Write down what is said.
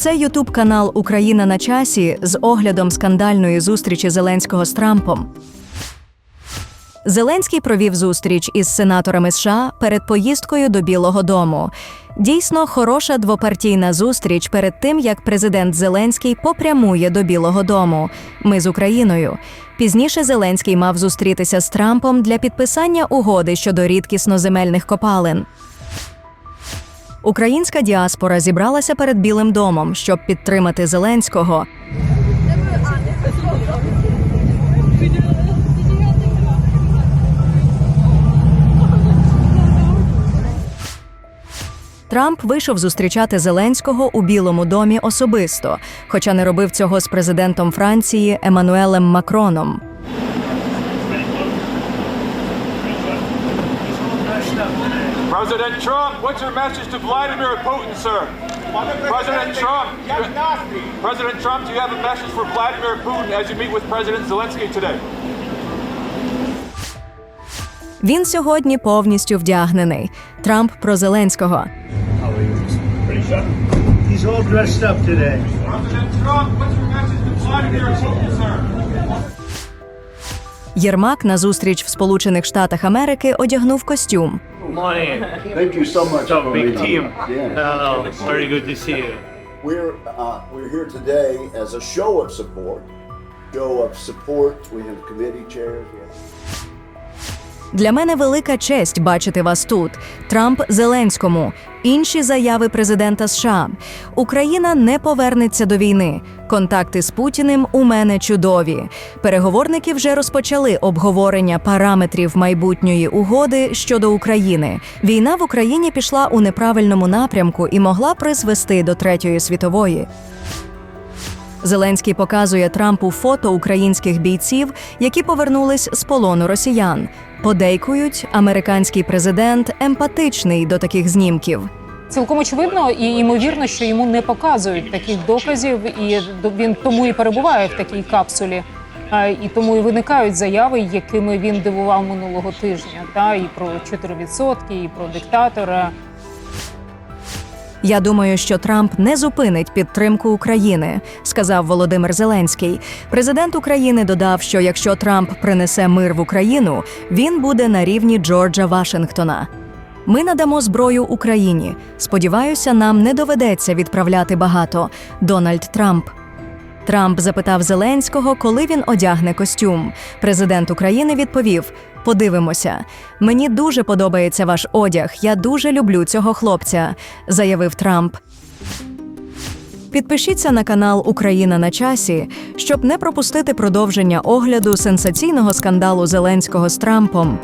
Це Ютуб канал Україна на часі з оглядом скандальної зустрічі Зеленського з Трампом. Зеленський провів зустріч із сенаторами США перед поїздкою до Білого Дому. Дійсно, хороша двопартійна зустріч перед тим, як президент Зеленський попрямує до Білого Дому. Ми з Україною. Пізніше Зеленський мав зустрітися з Трампом для підписання угоди щодо рідкісноземельних копалин. Українська діаспора зібралася перед Білим домом, щоб підтримати Зеленського. Трамп вийшов зустрічати Зеленського у Білому домі особисто, хоча не робив цього з президентом Франції Еммануелем Макроном. President Trump, what's your message to Vladimir Putin, sir? President Trump, President Trump, do you have a message for Vladimir Putin as you meet with President Zelensky today? Він сьогодні повністю вдягнений. Трамп про Зеленського. He's all dressed up today. President Trump, what's your message to Vladimir Putin, sir? Єрмак на зустріч в Сполучених Штатах Америки одягнув костюм. Morning. Thank you so much. So big for team. Yeah. Hello. Very good to see you. We're uh, we're here today as a show of support. Show of support. We have committee chairs. We have Для мене велика честь бачити вас тут. Трамп Зеленському. Інші заяви президента США. Україна не повернеться до війни. Контакти з Путіним у мене чудові. Переговорники вже розпочали обговорення параметрів майбутньої угоди щодо України. Війна в Україні пішла у неправильному напрямку і могла призвести до третьої світової. Зеленський показує Трампу фото українських бійців, які повернулись з полону росіян. Подейкують, американський президент емпатичний до таких знімків. Цілком очевидно і ймовірно, що йому не показують таких доказів, і він тому і перебуває в такій капсулі. І тому і виникають заяви, якими він дивував минулого тижня. Та і про 4%, і про диктатора. Я думаю, що Трамп не зупинить підтримку України, сказав Володимир Зеленський. Президент України додав, що якщо Трамп принесе мир в Україну, він буде на рівні Джорджа Вашингтона. Ми надамо зброю Україні. Сподіваюся, нам не доведеться відправляти багато. Дональд Трамп. Трамп запитав Зеленського, коли він одягне костюм. Президент України відповів: Подивимося. Мені дуже подобається ваш одяг. Я дуже люблю цього хлопця, заявив Трамп. Підпишіться на канал Україна на часі, щоб не пропустити продовження огляду сенсаційного скандалу Зеленського з Трампом.